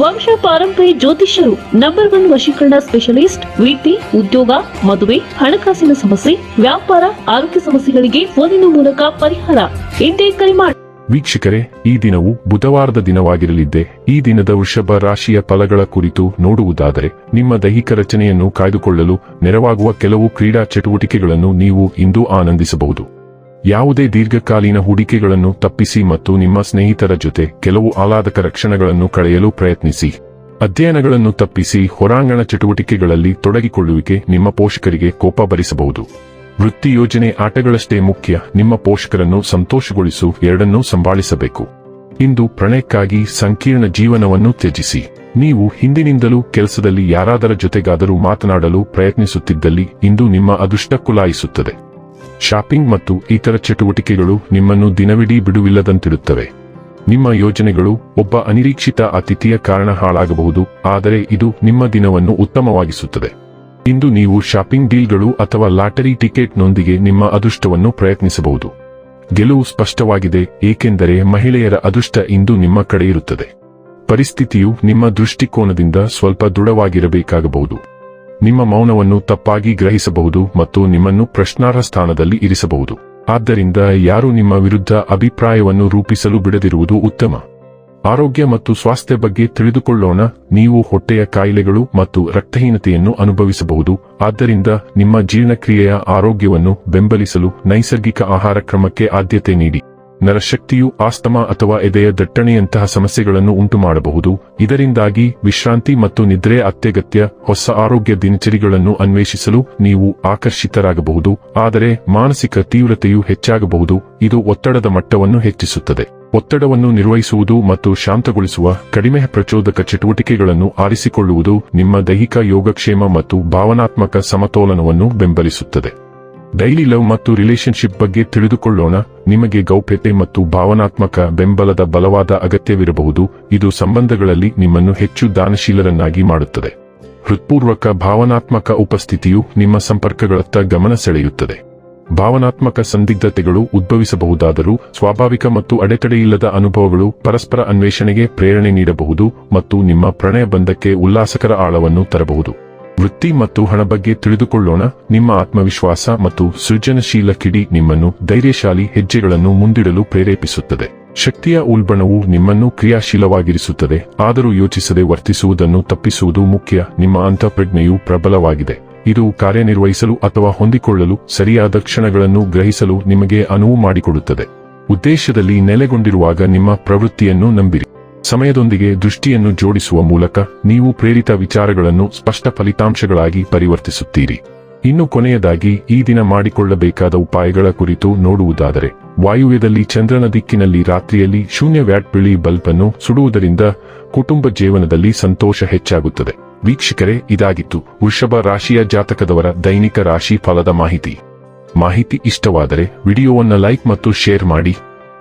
ವಂಶ ಪಾರಂಪರಿ ಜ್ಯೋತಿಷ್ಯರು ನಂಬರ್ ಒನ್ ವಶೀಕರಣ ಸ್ಪೆಷಲಿಸ್ಟ್ ವೃತ್ತಿ ಉದ್ಯೋಗ, ಮದುವೆ, ಹಣಕಾಸಿನ ಸಮಸ್ಯೆ, ವ್ಯಾಪಾರ, ಆರೋಗ್ಯ ಸಮಸ್ಯೆಗಳಿಗೆ ಫೋನಿನ ಮೂಲಕ ಪರಿಹಾರ. ಎಂದೇ ಕರೆ ಮಾಡಿ ವೀಕ್ಷಕರೇ, ಈ ದಿನವು ಬುಧವಾರದ ದಿನವಾಗಿರಲಿದ್ದೆ. ಈ ದಿನದ ವೃಷಭ ರಾಶಿಯ ಫಲಗಳ ಕುರಿತು ನೋಡುವುದಾದರೆ, ನಿಮ್ಮ ದೈಹಿಕ ರಚನೆಯನ್ನು ಕಾಯ್ದುಕೊಳ್ಳಲು ನೆರವಾಗುವ ಕೆಲವು ಕ್ರೀಡಾ ಚಟುವಟಿಕೆಗಳನ್ನು ನೀವು ಇಂದು ಆನಂದಿಸಬಹುದು. ಯಾವುದೇ ದೀರ್ಘಕಾಲೀನ ಹೂಡಿಕೆಗಳನ್ನು ತಪ್ಪಿಸಿ ಮತ್ತು ನಿಮ್ಮ ಸ್ನೇಹಿತರ ಜೊತೆ ಕೆಲವು ಆಹ್ಲಾದಕರ ಕ್ಷಣಗಳನ್ನು ಕಳೆಯಲು ಪ್ರಯತ್ನಿಸಿ. ಅಧ್ಯಯನಗಳನ್ನು ತಪ್ಪಿಸಿ ಹೊರಾಂಗಣ ಚಟುವಟಿಕೆಗಳಲ್ಲಿ ತೊಡಗಿಕೊಳ್ಳುವಿಕೆ ನಿಮ್ಮ ಪೋಷಕರಿಗೆ ಕೋಪ ಭರಿಸಬಹುದು. ವೃತ್ತಿ ಯೋಜನೆ ಆಟಗಳಷ್ಟೇ ಮುಖ್ಯ, ನಿಮ್ಮ ಪೋಷಕರನ್ನು ಸಂತೋಷಗೊಳಿಸು, ಎರಡನ್ನೂ ಸಂಭಾಳಿಸಬೇಕು. ಇಂದು ಪ್ರಣಯಕ್ಕಾಗಿ ಸಂಕೀರ್ಣ ಜೀವನವನ್ನು ತ್ಯಜಿಸಿ. ನೀವು ಹಿಂದಿನಿಂದಲೂ ಕೆಲಸದಲ್ಲಿ ಯಾರಾದರ ಜೊತೆಗಾದರೂ ಮಾತನಾಡಲು ಪ್ರಯತ್ನಿಸುತ್ತಿದ್ದಲ್ಲಿ ಇಂದು ನಿಮ್ಮ ಅದೃಷ್ಟ ಕುಲಾಯಿಸುತ್ತದೆ. ಶಾಪಿಂಗ್ ಮತ್ತು ಇತರ ಚಟುವಟಿಕೆಗಳು ನಿಮ್ಮನ್ನು ದಿನವಿಡೀ ಬಿಡುವಿಲ್ಲದಂತಿರುತ್ತವೆ. ನಿಮ್ಮ ಯೋಜನೆಗಳು ಒಬ್ಬ ಅನಿರೀಕ್ಷಿತ ಅತಿಥಿಯ ಕಾರಣ ಹಾಳಾಗಬಹುದು, ಆದರೆ ಇದು ನಿಮ್ಮ ದಿನವನ್ನು ಉತ್ತಮವಾಗಿಸುತ್ತದೆ. ಇಂದು ನೀವು ಶಾಪಿಂಗ್ ಡೀಲ್ಗಳು ಅಥವಾ ಲಾಟರಿ ಟಿಕೆಟ್ನೊಂದಿಗೆ ನಿಮ್ಮ ಅದೃಷ್ಟವನ್ನು ಪ್ರಯತ್ನಿಸಬಹುದು. ಗೆಲುವು ಸ್ಪಷ್ಟವಾಗಿದೆ, ಏಕೆಂದರೆ ಮಹಿಳೆಯರ ಅದೃಷ್ಟ ಇಂದು ನಿಮ್ಮ ಕಡೆಯಿರುತ್ತದೆ. ಪರಿಸ್ಥಿತಿಯು ನಿಮ್ಮ ದೃಷ್ಟಿಕೋನದಿಂದ ಸ್ವಲ್ಪ ದೃಢವಾಗಿರಬೇಕಾಗಬಹುದು. ನಿಮ್ಮ ಮೌನವನ್ನು ತಪ್ಪಾಗಿ ಗ್ರಹಿಸಬಹುದು ಮತ್ತು ನಿಮ್ಮನ್ನು ಪ್ರಶ್ನಾರ್ಹ ಸ್ಥಾನದಲ್ಲಿ ಇರಿಸಬಹುದು. ಆದ್ದರಿಂದ ಯಾರು ನಿಮ್ಮ ವಿರುದ್ಧ ಅಭಿಪ್ರಾಯವನ್ನು ರೂಪಿಸಲು ಬಿಡದಿರುವುದು ಉತ್ತಮ. ಆರೋಗ್ಯ ಮತ್ತು ಸ್ವಾಸ್ಥ್ಯ ಬಗ್ಗೆ ತಿಳಿದುಕೊಳ್ಳೋಣ. ನೀವು ಹೊಟ್ಟೆಯ ಕಾಯಿಲೆಗಳು ಮತ್ತು ರಕ್ತಹೀನತೆಯನ್ನು ಅನುಭವಿಸಬಹುದು. ಆದ್ದರಿಂದ ನಿಮ್ಮ ಜೀರ್ಣಕ್ರಿಯೆಯ ಆರೋಗ್ಯವನ್ನು ಬೆಂಬಲಿಸಲು ನೈಸರ್ಗಿಕ ಆಹಾರ ಕ್ರಮಕ್ಕೆ ಆದ್ಯತೆ ನೀಡಿ. ನರಶಕ್ತಿಯು ಆಸ್ತಮಾ ಅಥವಾ ಎದೆಯ ದಟ್ಟಣೆಯಂತಹ ಸಮಸ್ಯೆಗಳನ್ನು ಉಂಟುಮಾಡಬಹುದು. ಇದರಿಂದಾಗಿ ವಿಶ್ರಾಂತಿ ಮತ್ತು ನಿದ್ರೆ ಅತ್ಯಗತ್ಯ ಹೊಸ ಆರೋಗ್ಯ ದಿನಚರಿಗಳನ್ನು ಅನ್ವೇಷಿಸಲು ನೀವು ಆಕರ್ಷಿತರಾಗಬಹುದು. ಆದರೆ ಮಾನಸಿಕ ತೀವ್ರತೆಯು ಹೆಚ್ಚಾಗಬಹುದು. ಇದು ಒತ್ತಡದ ಮಟ್ಟವನ್ನು ಹೆಚ್ಚಿಸುತ್ತದೆ. ಒತ್ತಡವನ್ನು ನಿರ್ವಹಿಸುವುದು ಮತ್ತು ಶಾಂತಗೊಳಿಸುವ ಕಡಿಮೆ ಪ್ರಚೋದಕ ಚಟುವಟಿಕೆಗಳನ್ನು ಆರಿಸಿಕೊಳ್ಳುವುದು ನಿಮ್ಮ ದೈಹಿಕ ಯೋಗಕ್ಷೇಮ ಮತ್ತು ಭಾವನಾತ್ಮಕ ಸಮತೋಲನವನ್ನು ಬೆಂಬಲಿಸುತ್ತದೆ. ಡೈಲಿ ಲವ್ ಮತ್ತು ರಿಲೇಶನ್ಶಿಪ್ ಬಗ್ಗೆ ತಿಳಿದುಕೊಳ್ಳೋಣ. ನಿಮಗೆ ಗೌಪ್ಯತೆ ಮತ್ತು ಭಾವನಾತ್ಮಕ ಬೆಂಬಲದ ಬಲವಾದ ಅಗತ್ಯವಿರಬಹುದು. ಇದು ಸಂಬಂಧಗಳಲ್ಲಿ ನಿಮ್ಮನ್ನು ಹೆಚ್ಚು ದಾನಶೀಲರನ್ನಾಗಿ ಮಾಡುತ್ತದೆ. ಹೃತ್ಪೂರ್ವಕ ಭಾವನಾತ್ಮಕ ಉಪಸ್ಥಿತಿಯು ನಿಮ್ಮ ಸಂಪರ್ಕಗಳತ್ತ ಗಮನ ಸೆಳೆಯುತ್ತದೆ. ಭಾವನಾತ್ಮಕ ಸಂದಿಗ್ಧತೆಗಳು ಉದ್ಭವಿಸಬಹುದಾದರೂ ಸ್ವಾಭಾವಿಕ ಮತ್ತು ಅಡೆತಡೆಯಿಲ್ಲದ ಅನುಭವಗಳು ಪರಸ್ಪರ ಅನ್ವೇಷಣೆಗೆ ಪ್ರೇರಣೆ ನೀಡಬಹುದು ಮತ್ತು ನಿಮ್ಮ ಪ್ರಣಯ ಬಂಧಕ್ಕೆ ಉಲ್ಲಾಸಕರ ಆಳವನ್ನು ತರಬಹುದು. ವೃತ್ತಿ ಮತ್ತು ಹಣ ಬಗ್ಗೆ ತಿಳಿದುಕೊಳ್ಳೋಣ. ನಿಮ್ಮ ಆತ್ಮವಿಶ್ವಾಸ ಮತ್ತು ಸೃಜನಶೀಲ ಕಿಡಿ ನಿಮ್ಮನ್ನು ಧೈರ್ಯಶಾಲಿ ಹೆಜ್ಜೆಗಳನ್ನು ಮುಂದಿಡಲು ಪ್ರೇರೇಪಿಸುತ್ತದೆ. ಶಕ್ತಿಯ ಉಲ್ಬಣವು ನಿಮ್ಮನ್ನು ಕ್ರಿಯಾಶೀಲವಾಗಿರಿಸುತ್ತದೆ. ಆದರೂ ಯೋಚಿಸದೆ ವರ್ತಿಸುವುದನ್ನು ತಪ್ಪಿಸುವುದು ಮುಖ್ಯ. ನಿಮ್ಮ ಅಂತಃಪ್ರಜ್ಞೆಯು ಪ್ರಬಲವಾಗಿದೆ. ಇದು ಕಾರ್ಯನಿರ್ವಹಿಸಲು ಅಥವಾ ಹೊಂದಿಕೊಳ್ಳಲು ಸರಿಯಾದ ಕ್ಷಣಗಳನ್ನು ಗ್ರಹಿಸಲು ನಿಮಗೆ ಅನುವು ಮಾಡಿಕೊಡುತ್ತದೆ. ಉದ್ದೇಶದಲ್ಲಿ ನೆಲೆಗೊಂಡಿರುವಾಗ ನಿಮ್ಮ ಪ್ರವೃತ್ತಿಯನ್ನು ನಂಬಿರಿ. ಸಮಯದೊಂದಿಗೆ ದೃಷ್ಟಿಯನ್ನು ಜೋಡಿಸುವ ಮೂಲಕ ನೀವು ಪ್ರೇರಿತ ವಿಚಾರಗಳನ್ನು ಸ್ಪಷ್ಟ ಫಲಿತಾಂಶಗಳಾಗಿ ಪರಿವರ್ತಿಸುತ್ತೀರಿ. ಇನ್ನು ಕೊನೆಯದಾಗಿ, ಈ ದಿನ ಮಾಡಿಕೊಳ್ಳಬೇಕಾದ ಉಪಾಯಗಳ ಕುರಿತು ನೋಡುವುದಾದರೆ, ವಾಯುವ್ಯದಲ್ಲಿ ಚಂದ್ರನ ದಿಕ್ಕಿನಲ್ಲಿ ರಾತ್ರಿಯಲ್ಲಿ ಶೂನ್ಯ ವ್ಯಾಟ್ ಬಿಳಿ ಬಲ್ಬ್ ಅನ್ನು ಸುಡುವುದರಿಂದ ಕುಟುಂಬ ಜೀವನದಲ್ಲಿ ಸಂತೋಷ ಹೆಚ್ಚಾಗುತ್ತದೆ. ವೀಕ್ಷಕರೇ, ಇದಾಗಿತ್ತು ವೃಷಭ ರಾಶಿಯ ಜಾತಕದವರ ದೈನಿಕ ರಾಶಿ ಫಲದ ಮಾಹಿತಿ. ಮಾಹಿತಿ ಇಷ್ಟವಾದರೆ, ವಿಡಿಯೋವನ್ನು ಲೈಕ್ ಮತ್ತು ಶೇರ್ ಮಾಡಿ.